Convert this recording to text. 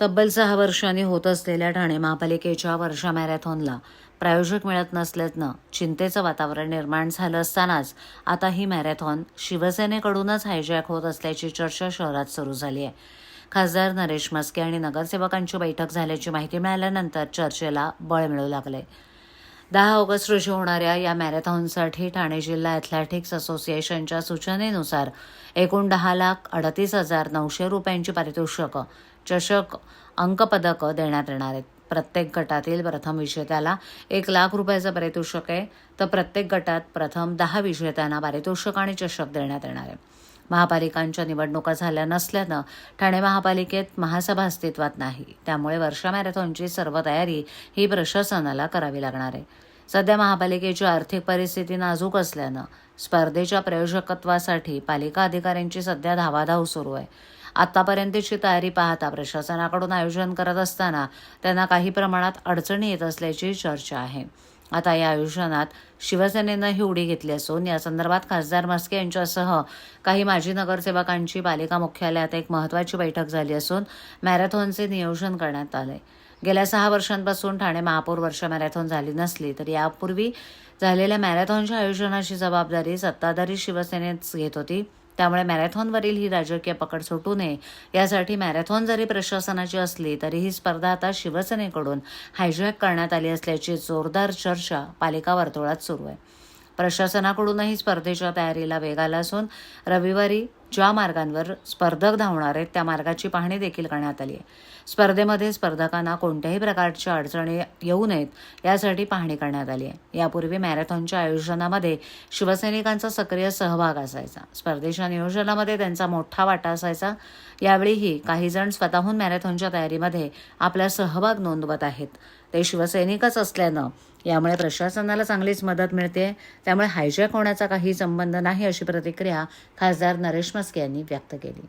तब्बल सहा वर्षांनी होत असलेल्या ठाणे महापालिकेच्या वर्षा मॅरेथॉनला प्रायोजक मिळत नसल्यानं चिंतेचं वातावरण निर्माण झालं असतानाच आता ही मॅरेथॉन शिवसेनेकडूनच हायजॅक होत असल्याची चर्चा शहरात सुरू झाली आहे. खासदार नरेश मस्के आणि नगरसेवकांची बैठक झाल्याची माहिती मिळाल्यानंतर चर्चेला बळ मिळू लागले दहा ऑगस्ट रोजी होणाऱ्या या मॅरेथॉनसाठी ठाणे जिल्हा ॲथलेटिक्स असोसिएशनच्या सूचनेनुसार एकूण दहा लाख अडतीस हजार नऊशे रुपयांची पारितोषिकं चषक अंकपदकं देण्यात येणार आहेत. प्रत्येक गटातील प्रथम विजेत्याला एक लाख रुपयाचं पारितोषिक आहे. तर प्रत्येक गटात प्रथम दहा विजेत्यांना पारितोषिक आणि चषक देण्यात येणार आहे. महापालिकांच्या निवडणुका झाल्या नसल्यानं ठाणे महापालिकेत महासभा अस्तित्वात नाही. त्यामुळे वर्षा मॅरेथॉनची सर्व तयारी ही प्रशासनाला करावी लागणार आहे. सध्या महापालिकेची आर्थिक परिस्थिती नाजूक असल्यानं स्पर्धेच्या प्रयोजकत्वासाठी पालिका अधिकाऱ्यांची सध्या धावाधाव सुरू आहे. आतापर्यंतची तयारी पाहता प्रशासनाकडून आयोजन करत असताना त्यांना काही प्रमाणात अडचणी येत असल्याची चर्चा आहे. आता या आयोजनात शिवसेनेनं ही उडी घेतली असून या संदर्भात खासदार म्हस्के यांच्यासह काही माजी नगरसेवकांची पालिका मुख्यालयात एक महत्वाची बैठक झाली असून मॅरेथॉनचे नियोजन करण्यात आले. गेल्या सहा वर्षांपासून ठाणे महापौर वर्ष मॅरेथॉन झाली नसली तरी यापूर्वी झालेल्या मॅरेथॉनच्या आयोजनाची जबाबदारी सत्ताधारी शिवसेनेच घेत होती. त्यामुळे मॅरेथॉनवरील ही राजकीय पकड सुटू नये. यासाठी मॅरेथॉन जरी प्रशासनाची असली तरी ही स्पर्धा आता शिवसेनेकडून हायजॅक करण्यात आली असल्याची जोरदार चर्चा पालिका वर्तुळात सुरू आहे. प्रशासनाकडूनही स्पर्धेच्या तयारीला वेग आला असून रविवारी ज्या मार्गांवर स्पर्धक धावणार आहेत त्या मार्गाची पाहणी देखील करण्यात आली आहे. स्पर्धेमध्ये स्पर्धकांना कोणत्याही प्रकारच्या अडचणी येऊ नयेत यासाठी पाहणी करण्यात आली आहे. यापूर्वी मॅरेथॉनच्या आयोजनामध्ये शिवसैनिकांचा सक्रिय सहभाग असायचा. स्पर्धेच्या नियोजनामध्ये त्यांचा मोठा वाटा असायचा. यावेळीही काही जण स्वतःहून मॅरेथॉनच्या तयारीमध्ये आपला सहभाग नोंदवत आहेत. ते शिवसैनिकच असल्यानं यामुळे प्रशासनाला चांगलीच मदत मिळते. त्यामुळे हायजॅक होण्याचा काही संबंध नाही अशी प्रतिक्रिया खासदार नरेश मस्के यांनी व्यक्त केली.